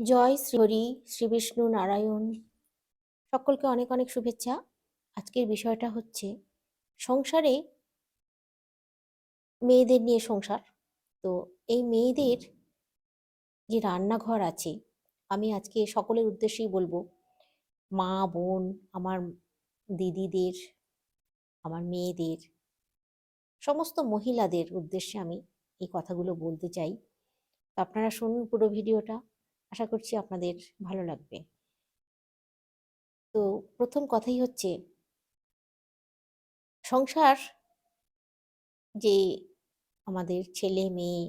জয় শ্রী হরি শ্রী বিষ্ণু নারায়ণ। সকলকে অনেক অনেক শুভেচ্ছা। আজকের বিষয়টা হচ্ছে সংসারে মেয়েদের নিয়ে সংসার। তো এই মেয়েদের যে রান্নাঘর আছে, আমি আজকে সকলের উদ্দেশ্যেই বলব, মা, বোন, আমার দিদিদের, আমার মেয়েদের, সমস্ত মহিলাদের উদ্দেশ্যে আমি এই কথাগুলো বলতে চাই। আপনারা শুনুন পুরো ভিডিওটা। আশা করছি আপনাদের ভালো লাগবে। তো প্রথম কথাই হচ্ছে সংসার যে আমাদের ছেলে, মেয়ে,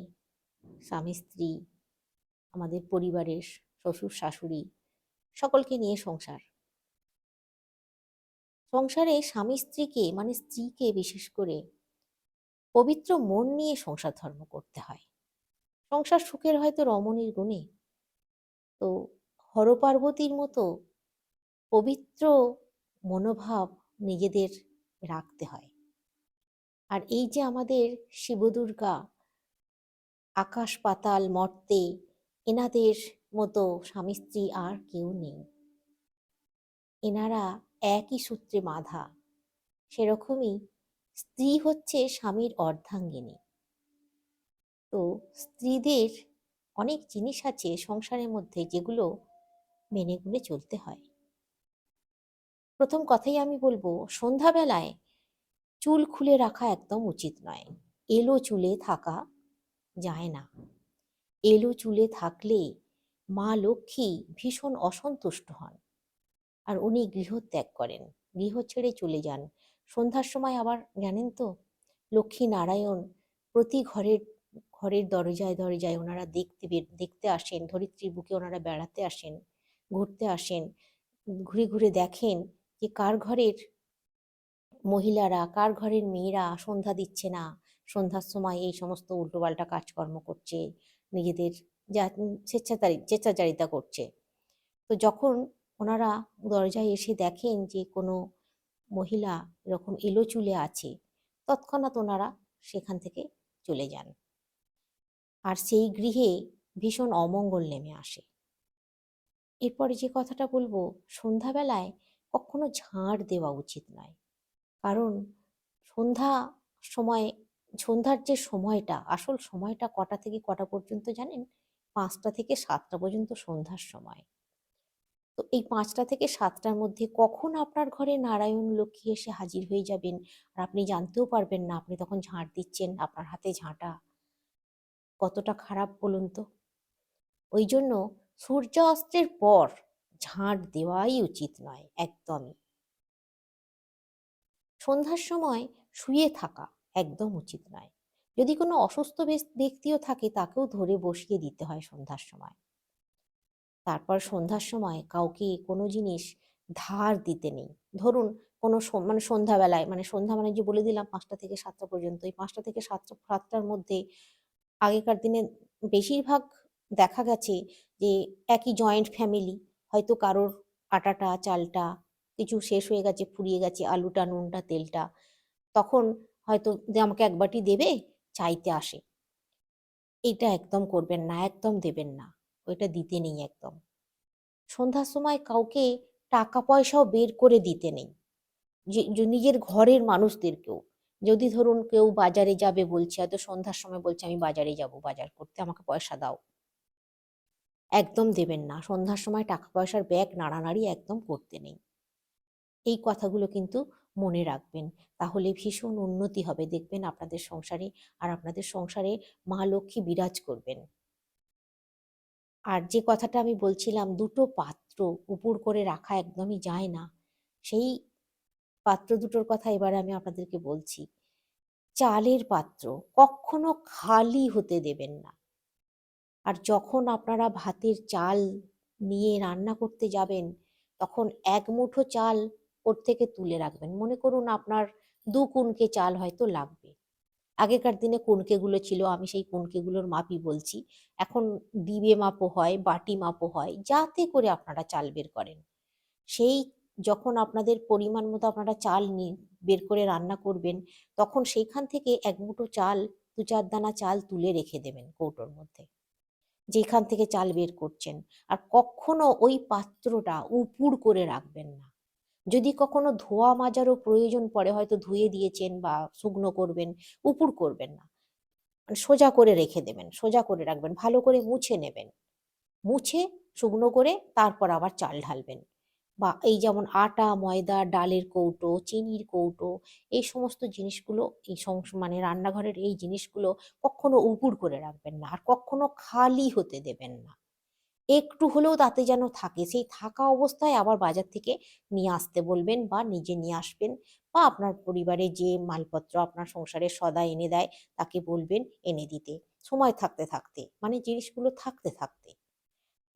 স্বামী, স্ত্রী, আমাদের পরিবারের শ্বশুর, শাশুড়ি, সকলকে নিয়ে সংসার। সংসারে স্বামী, স্ত্রীকে মানে স্ত্রীকে বিশেষ করে পবিত্র মন নিয়ে সংসার ধর্ম করতে হয়। সংসার সুখের হয়তো রমণীর গুণে তো হরপার্বতীর মতো পবিত্র মনোভাব নিজেদের রাখতে হয়। আর এই যে আমাদের শিবদুর্গা, আকাশ পাতাল, মর্তে, এনাদের মতো স্বামী স্ত্রী আর কেউ নেই। এনারা একই সূত্রে বাঁধা, সেরকমই স্ত্রী হচ্ছে স্বামীর অর্ধাঙ্গিনী। তো স্ত্রীদের অনেক জিনিস আছে সংসারের মধ্যে যেগুলো মেনে গুনে চলতে হয়। প্রথম কথাই আমি বলব, সন্ধ্যাবেলায় চুল খুলে রাখা একদম উচিত নয়। এলো চুলে থাকা যায় না। এলো চুলে থাকলে মা লক্ষ্মী ভীষণ অসন্তুষ্ট হন আর উনি গৃহত্যাগ করেন। গৃহ ছেড়ে চলে যান। সন্ধ্যার সময় আবার জানেন তো, লক্ষ্মী নারায়ণ প্রতি ঘরের ঘরের দরজায় দরজায় ওনারা দেখতে দেখতে আসেন, ধরিত্রীর বুকে ওনারা বেড়াতে আসেন, ঘুরতে আসেন, ঘুরে ঘুরে দেখেন যে কার ঘরের মহিলারা, কার ঘরের মেয়েরা সন্ধ্যা দিচ্ছে না, সন্ধ্যার সময় এই সমস্ত উল্টোপাল্টা কাজকর্ম করছে, নিজেদের যা স্বেচ্ছাচারী, স্বেচ্ছাচারিতা করছে। তো যখন ওনারা দরজায় এসে দেখেন যে কোনো মহিলা এরকম এলো চুলে আছে, তৎক্ষণাৎ ওনারা সেখান থেকে চলে যান। আর সেই গৃহে ভীষণ অমঙ্গল নেমে আসে। এরপরে যে কথাটা বলব, সন্ধ্যাবেলায় কখনো ঝাড় দেওয়া উচিত নয়। কারণ সন্ধ্যা সময়, সন্ধ্যার যে সময়টা, আসল সময়টা কটা থেকে কটা পর্যন্ত জানেন? পাঁচটা থেকে সাতটা পর্যন্ত সন্ধ্যার সময়। তো এই পাঁচটা থেকে সাতটার মধ্যে কখন আপনার ঘরে নারায়ণ লক্ষ্মী এসে হাজির হয়ে যাবেন? আর আপনি জানতেও পারবেন না, আপনি তখন ঝাঁট দিচ্ছেন, আপনার হাতে ঝাঁটা কতটা খারাপ বলুন তো? ওই জন্য সূর্য অস্ত্রের পর ঝাঁট দেওয়াই উচিত নয়, একদমই। সন্ধ্যার সময় শুয়ে থাকা একদম উচিত নয়। যদি কোনো অসুস্থ ব্যক্তিও থাকে, তাকেও ধরে বসিয়ে দিতে হয় সন্ধ্যার সময়। তারপর সন্ধ্যার সময় কাউকে কোনো জিনিস ধার দিতে নেই। ধরুন কোনো মানে সন্ধ্যাবেলায় মানে সন্ধ্যা মানে যে বলে দিলাম পাঁচটা থেকে সাতটা পর্যন্ত, এই পাঁচটা থেকে সাতটা, সাতটার মধ্যে আগেকার দিনে বেশিরভাগ দেখা গেছে যে একই জয়েন্ট ফ্যামিলি হয়তো কারোর আটাটা, চালটা কিছু শেষ হয়ে গেছে, ফুরিয়ে গেছে, আলুটা, নুনটা, তেলটা, তখন হয়তো যে আমাকে এক বাটি দেবে, চাইতে আসে। এটা একদম করবেন না, একদম দেবেন না, ওইটা দিতে নেই একদম। সন্ধ্যার সময় কাউকে টাকা পয়সাও বের করে দিতে নেই। যে নিজের ঘরের মানুষদেরকেও। যদি ধরুন কেউ বাজারে যাবে বলছে, হয়তো সন্ধ্যার সময় বলছে, আমি বাজারে যাব, বাজার করতে, আমাকে পয়সা দাও। একদম দেবেন না। সন্ধ্যার সময় টাকা পয়সার ব্যাগ নাড়ানাড়ি একদম করতে নেই। এই কথাগুলো কিন্তু মনে রাখবেন। তাহলে ভীষণ উন্নতি হবে। দেখবেন আপনাদের সংসারে আর আপনাদের সংসারে মা লক্ষ্মী বিরাজ করবেন। আর যে কথাটা আমি বলছিলাম, দুটো পাত্র উপর করে রাখা একদমই যায় না। সেই পাত্র দুটোর কথা এবারে আমি আপনাদেরকে বলছি। চালের পাত্র কখনো খালি হতে দেবেন না। আর যখন আপনারা ভাতের চাল নিয়ে রান্না করতে যাবেন, তখন এক মুঠো চাল ওর থেকে তুলে রাখবেন। মনে করুন আপনার দু কুনকে চাল হয়তো লাগবে। আগেকার দিনে কুনকেগুলো ছিল, আমি সেই কুনকেগুলোর মাপই বলছি। এখন ডিবে মাপও হয়, বাটি মাপও হয়, যাতে করে আপনারা চাল বের করেন। সেই যখন আপনাদের পরিমাণ মতো আপনারা চাল নিয়ে বের করে রান্না করবেন, তখন সেইখান থেকে এক মুঠো চাল, দু চার দানা চাল তুলে রেখে দেবেন কৌটোর মধ্যে। যেখান থেকে চাল বের করছেন। আর কখনো ওই পাত্রটা উপুড় করে রাখবেন না। যদি কখনো ধোয়া মাজারও প্রয়োজন পড়ে, হয়তো ধুয়ে দিয়েছেন বা শুকনো করবেন, উপুড় করবেন না। সোজা করে রেখে দেবেন, সোজা করে রাখবেন, ভালো করে মুছে নেবেন। মুছে, শুকনো করে তারপর আবার চাল ঢালবেন। বা এই যেমন আটা, ময়দা, ডালের কৌটো, চিনির কৌটো, এই সমস্ত জিনিসগুলো এই মানে রান্নাঘরের এই জিনিসগুলো কখনো উপুড় করে রাখবেন না আর কখনো খালি হতে দেবেন না। একটু হলেও তাতে যেন থাকে, সেই থাকা অবস্থায় আবার বাজার থেকে নিয়ে আসতে বলবেন বা নিজে নিয়ে আসবেন বা আপনার পরিবারে যে মালপত্র আপনার সংসারে সদা এনে দেয় তাকে বলবেন এনে দিতে। সময় থাকতে থাকতে মানে জিনিসগুলো থাকতে থাকতে।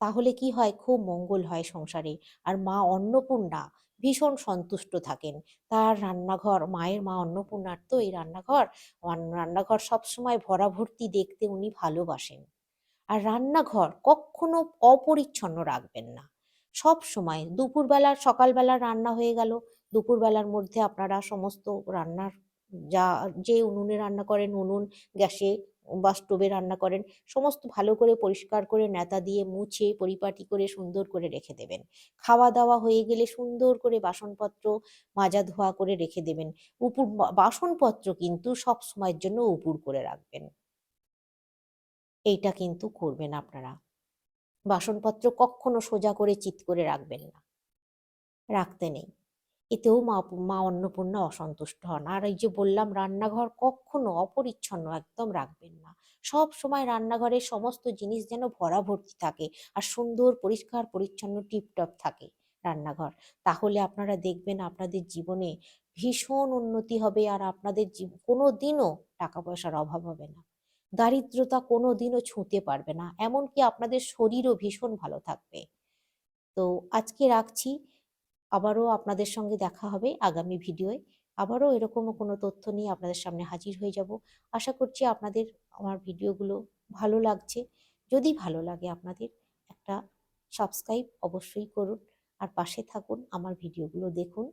তাহলে কি হয়? খুব মঙ্গল হয় সংসারে। আর মা অন্নপূর্ণা ভীষণ সন্তুষ্ট থাকেন। তার রান্নাঘর, মায়ের মা অন্নপূর্ণার তো এই রান্নাঘর। রান্নাঘর সবসময় ভরাভর্তি দেখতে উনি ভালোবাসেন। আর রান্নাঘর কখনো অপরিচ্ছন্ন রাখবেন না। সব সময় দুপুরবেলা, সকালবেলা রান্না হয়ে গেল। দুপুরবেলার মধ্যে আপনারা সমস্ত রান্নার যা, যে উনুনে রান্না করেন, উনুন, গ্যাসে বা স্টোভে রান্না করেন। সমস্ত ভালো করে পরিষ্কার করে নেতা দিয়ে মুছে, পরিপাটি করে সুন্দর করে রেখে দেবেন। খাওয়া দাওয়া হয়ে গেলে সুন্দর করে বাসনপত্র মাজা ধোয়া করে রেখে দেবেন। উপুর বাসনপত্র কিন্তু সব সময়ের জন্য উপুর করে রাখবেন। এইটা কিন্তু করবেন আপনারা। বাসনপত্র কখনো সোজা করে চিৎ করে রাখবেন না। রাখতে নেই। এতেও মা মা অন্নপূর্ণা অসন্তুষ্ট হন। আর এই যে বললাম, রান্নাঘর কখনো অপরিচ্ছন্ন একদম রাখবেন না। সব সময় রান্নাঘরের সমস্ত জিনিস যেন ভরা ভর্তি থাকে আর সুন্দর, পরিষ্কার, পরিচ্ছন্ন, টিপটপ থাকে রান্নাঘর। তাহলে আপনারা দেখবেন আপনাদের জীবনে ভীষণ উন্নতি হবে আর আপনাদের কোনো দিনও টাকা পয়সার অভাব হবে না। দারিদ্রতা কোনো দিনও ছুঁতে পারবে না। এমনকি আপনাদের শরীরও ভীষণ ভালো থাকবে। তো আজকে রাখছি। আবারও আপনাদের সঙ্গে দেখা হবে আগামী ভিডিওয়। আবারও এরকমও কোনো তথ্য নিয়ে আপনাদের সামনে হাজির হয়ে যাব। আশা করছি আপনাদের আমার ভিডিওগুলো ভালো লাগছে। যদি ভালো লাগে আপনাদের, একটা সাবস্ক্রাইব অবশ্যই করুন। আর পাশে থাকুন আমার ভিডিওগুলো দেখুন।